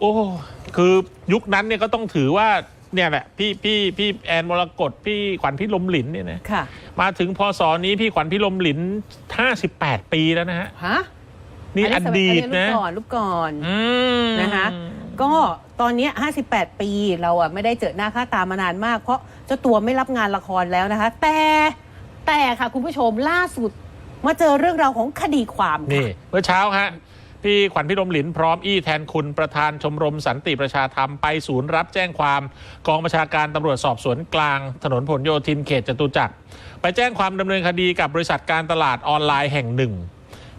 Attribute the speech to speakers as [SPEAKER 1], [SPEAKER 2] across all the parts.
[SPEAKER 1] โอ้คือยุคนั้นเนี่ยก็ต้องถือว่าเนี่ยแหละพี่พี่พี่แอนมรกตพี่ขวัญพี่ลมหลินเนี่ยนะ
[SPEAKER 2] ค่ะ
[SPEAKER 1] มาถึงพศนี้พี่ขวัญพี่ลมหลิน58ปีแล้วนะฮะ
[SPEAKER 2] ฮะ
[SPEAKER 1] นี่อ
[SPEAKER 2] สมัย
[SPEAKER 1] ดีต
[SPEAKER 2] อั
[SPEAKER 1] นะ
[SPEAKER 2] รูปก่อนรูปก่อน
[SPEAKER 1] อืม
[SPEAKER 2] นะคะก็ตอนเนี้ย58 ปีเราอะไม่ได้เจอหน้าค่าตามานานมาก เพราะเจ้าตัวไม่รับงานละครแล้วนะคะ แต่แต่ค่ะคุณผู้ชมล่าสุดมาเจอเรื่องราวของคดีความค่ะ
[SPEAKER 1] นี่เมื่อเช้าฮะ พี่ขวัญพี่ลมหลินพร้อมอี้แทนคุณประธานชมรมสันติประชาธรรมไปศูนย์รับแจ้งความกองบัญชาการตำรวจสอบสวนกลาง ถนนผลโยธินเขตจตุจักร ไปแจ้งความดำเนินคดีกับบริษัทการตลาดออนไลน์แห่งหนึ่ง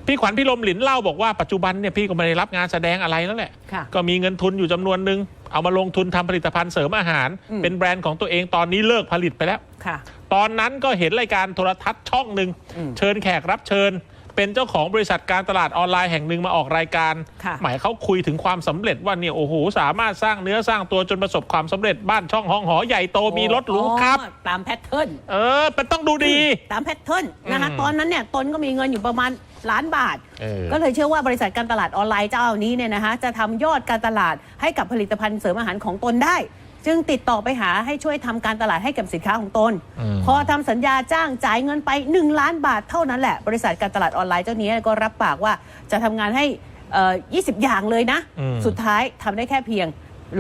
[SPEAKER 1] พี่ขวัญพี่ลมหลินเล่าบอกว่าปัจจุบันเนี่ยพี่ก็ไม่ได้รับงานแสดงอะไรแล้วแหละ
[SPEAKER 2] ค่ะ
[SPEAKER 1] ก็มีเงินทุนอยู่จำนวนหนึ่งเอามาลงทุนทำผลิตภัณฑ์เสริมอาหาร
[SPEAKER 2] อืม
[SPEAKER 1] เป็นแบรนด์ของตัวเองตอนนี้เลิกผลิตไปแล้ว
[SPEAKER 2] ค่ะ
[SPEAKER 1] ตอนนั้นก็เห็นรายการโทรทัศน์ช่องหนึ่ง
[SPEAKER 2] อืม
[SPEAKER 1] เชิญแขกรับเชิญ เป็นเจ้าของบริษัทการตลาดออนไลน์แห่งหนึ่งมาออกรายการ
[SPEAKER 2] ค่ะ
[SPEAKER 1] หมายเขาคุยถึงความสำเร็จว่าเนี่ยโอ้โหสามารถสร้างเนื้อสร้างตัวจนประสบความสำเร็จบ้านช่องห้องหอใหญ่โตมีรถหรูครับ
[SPEAKER 2] อ๋อตามแพทเทิร์น
[SPEAKER 1] เออมันต้องดูดี
[SPEAKER 2] ตามแพทเทิร์นนะคะ
[SPEAKER 1] อืม
[SPEAKER 2] ตอนนั้นเนี่ยตนก็มีเงินอยู่ประมาณล้านบาท
[SPEAKER 1] เออ
[SPEAKER 2] ก็เลยเชื่อว่าบริษัทการตลาดออนไลน์เจ้านี้เนี่ยนะคะจะทำยอดการตลาดให้กับผลิตภัณฑ์เสริมอาหารของตนได้ จึงติดต่อไปหาให้ช่วยทำการตลาดให้กับสินค้าของตน
[SPEAKER 1] อืม
[SPEAKER 2] พอทำสัญญาจ้างจ่ายเงินไป 1 ล้านบาทเท่านั้นแหละ บริษัทการตลาดออนไลน์เจ้านี้ก็รับปากว่าจะทำงานให้เอ่อ20 อย่างเลยนะ
[SPEAKER 1] อืม
[SPEAKER 2] สุดท้ายทำได้แค่เพียง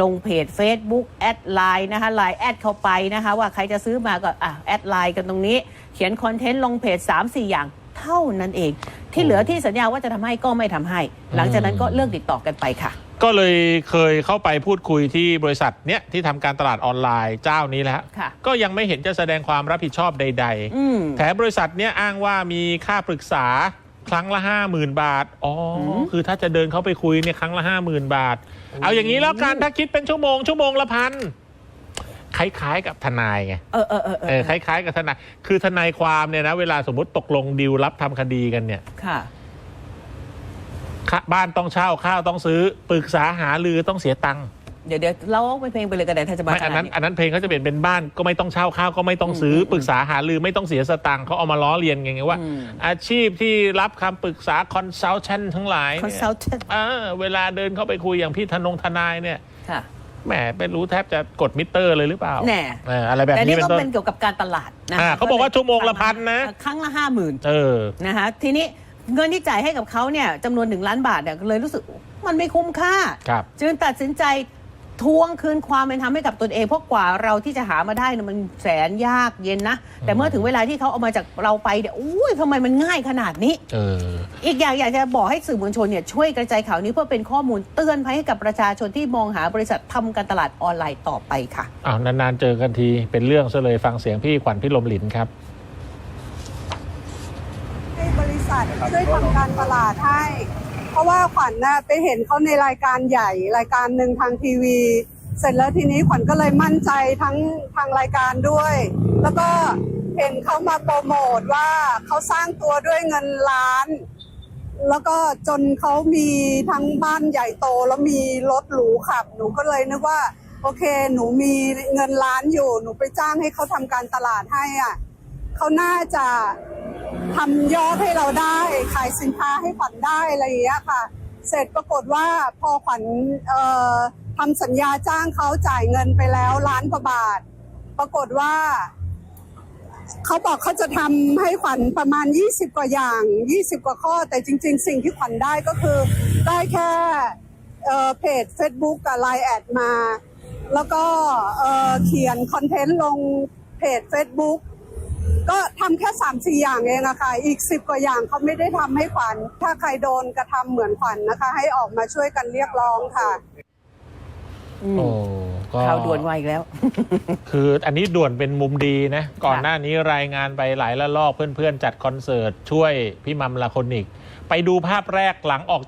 [SPEAKER 2] ลงเพจ Facebook แอดไลน์นะคะไลน์แอดเข้าไปนะคะว่าใครจะซื้อมาก็อะแอดไลน์กันตรงนี้ เขียนคอนเทนต์ลงเพจ 3-4 อย่างเท่านั้นเอง ที่เหลือที่สัญญาว่าจะทำให้ก็ไม่ทำให้ หลังจากนั้นก็เลิกติดต่อกันไปค่ะ
[SPEAKER 1] ก็เลยเคยเข้าไปพูดคุยที่บริษัทเนี้ยที่ทำการตลาดออนไลน์เจ้านี้แล้ว
[SPEAKER 2] ค่ะ
[SPEAKER 1] ก็ยังไม่เห็นจะแสดงความรับผิดชอบใดๆ
[SPEAKER 2] อืม
[SPEAKER 1] แถมบริษัทเนี้ยอ้างว่ามีค่าปรึกษาครั้งละห้าหมื่นบาท อ๋ออ
[SPEAKER 2] ม
[SPEAKER 1] คือถ้าจะเดินเข้าไปคุยเนี่ยครั้งละห้าหมื่นบาท เอาอย่างนี้แล้วกันถ้าคิดเป็นชั่วโมงชั่วโมงละพันคล้ายๆกับทนายไง
[SPEAKER 2] เออเออเออเอ
[SPEAKER 1] เออ
[SPEAKER 2] อ
[SPEAKER 1] คล้ายๆกับทนาย คือทนายความเนี่ยนะ เวลาสมมติตกลงดีลรับทำคดีกันเนี่ย
[SPEAKER 2] ค่ะ
[SPEAKER 1] ค่าบ้านต้องเช่าข้าวต้องซื้อปรึกษาหารือต้องเสียตังค์
[SPEAKER 2] เดี๋ยวเดี๋ยวเราเอาไปเพลงไปเลยก็ได้ถ้าจะมา
[SPEAKER 1] ไม่อันนั้น
[SPEAKER 2] ขด
[SPEAKER 1] อันนั้นเพลงเขาจะเปลี่ยนเป็นบ้านก็ไม่ต้องเช่าข้าวก็ไม่ต้องซื้ออ
[SPEAKER 2] ม
[SPEAKER 1] ปรึกษาหารือไม่ต้องเสียสตังค์เขาเอามาล้อเลียนไงไงว่า
[SPEAKER 2] อืม
[SPEAKER 1] อาชีพที่รับคำปรึกษาคอนซัลแทนทั้งหลาย
[SPEAKER 2] คอน
[SPEAKER 1] เนี่ย
[SPEAKER 2] ซัลเทน
[SPEAKER 1] เออเวลาเดินเข้าไปคุยอย่างพี่ธนงทนายเนี่ย
[SPEAKER 2] ค่ะ
[SPEAKER 1] แหมไม่รู้แทบจะกดมิเตอร์เลยหรือเปล่า
[SPEAKER 2] แน่
[SPEAKER 1] เอออะไรแบบ
[SPEAKER 2] แต่
[SPEAKER 1] นี้
[SPEAKER 2] นี่
[SPEAKER 1] เป็น
[SPEAKER 2] ก็
[SPEAKER 1] ต้น
[SPEAKER 2] เป็นเกี่ยวกับการตลาดนะ
[SPEAKER 1] อ่าเขาบอกว่าชั่วโมงละพันนะ
[SPEAKER 2] ครั้งละห้าหมื่น
[SPEAKER 1] เออ
[SPEAKER 2] นะคะทีนี้ เงินที่จ่ายให้กับเขาเนี่ยจำนวนหนึ่งล้านบาทเนี่ยเลยรู้สึกมันไม่คุ้มค่า
[SPEAKER 1] ครับ
[SPEAKER 2] จึงตัดสินใจทวงคืนความเป็นธรรมให้กับตนเองเพราะกว่าเราที่จะหามาได้เนี่ยมันแสนยากเย็นนะ แต่เมื่อถึงเวลาที่เขาเอามาจากเราไปเนี่ยอุ้ยทำไมมันง่ายขนาดนี้
[SPEAKER 1] เออ
[SPEAKER 2] อีกอย่างอยากจะบอกให้สื่อมวลชนเนี่ยช่วยกระจายข่าวนี้เพื่อเป็นข้อมูลเตือนภัยให้กับประชาชนที่มองหาบริษัททำการตลาดออนไลน์ต่อไปค่ะ
[SPEAKER 1] อ้าวนานๆเจอกันทีเป็นเรื่องซะเลยฟังเสียงพี่ขวัญพี่ลมหลินครับ
[SPEAKER 3] ให้บริษัท ช่วยทำการตลาดให้ เพราะว่าขวัญน่ะไปเห็นเขาในรายการใหญ่ รายการหนึ่งทางทีวี เสร็จแล้วทีนี้ขวัญก็เลยมั่นใจทั้งทางรายการด้วย แล้วก็เห็นเขามาโปรโมทว่าเขาสร้างตัวด้วยเงินล้าน แล้วก็จนเขามีทั้งบ้านใหญ่โตแล้วมีรถหรูขับ หนูก็เลยนึกว่า โอเค หนูมีเงินล้านอยู่ หนูไปจ้างให้เขาทำการตลาดให้อะเขาน่าจะ ทำยอดให้เราได้ ขายสินค้าให้ขวัญได้อะไรอย่างเงี้ยค่ะ เสร็จปรากฏว่าพอขวัญทำสัญญาจ้างเขาจ่ายเงินไปแล้วล้านกว่าบาท ปรากฏว่าเขาบอกเขาจะทำให้ขวัญประมาณ 20 กว่าอย่าง 20 กว่าข้อ แต่จริง ๆ สิ่งที่ขวัญได้ก็คือได้แค่เเพจ Facebook กับ Line แอดมา แล้วก็เอ่อเขียนคอนเทนต์ลงเพจ Facebook ก็ทำแค่3 4อย่างเองอะค่ะอีก 10 กว่าอย่างเขาไม่ได้ทำให้ขวัญ ถ้าใครโดนกระทำเหมือนขวัญนะคะ ให้ออกมาช่วยกันเรียกร้องค่ะ
[SPEAKER 2] อืม
[SPEAKER 1] โอ้ก็
[SPEAKER 2] ข่าวด่วนไวอีกแล้ว
[SPEAKER 1] คืออันนี้ด่วนเป็นมุมดีนะ ก่อนหน้านี้รายงานไปหลายละลอกเพื่อนๆ จัดคอนเสิร์ต ช่วยพี่มัมลาโคนิกไปดูภาพแรกหลังออกจาก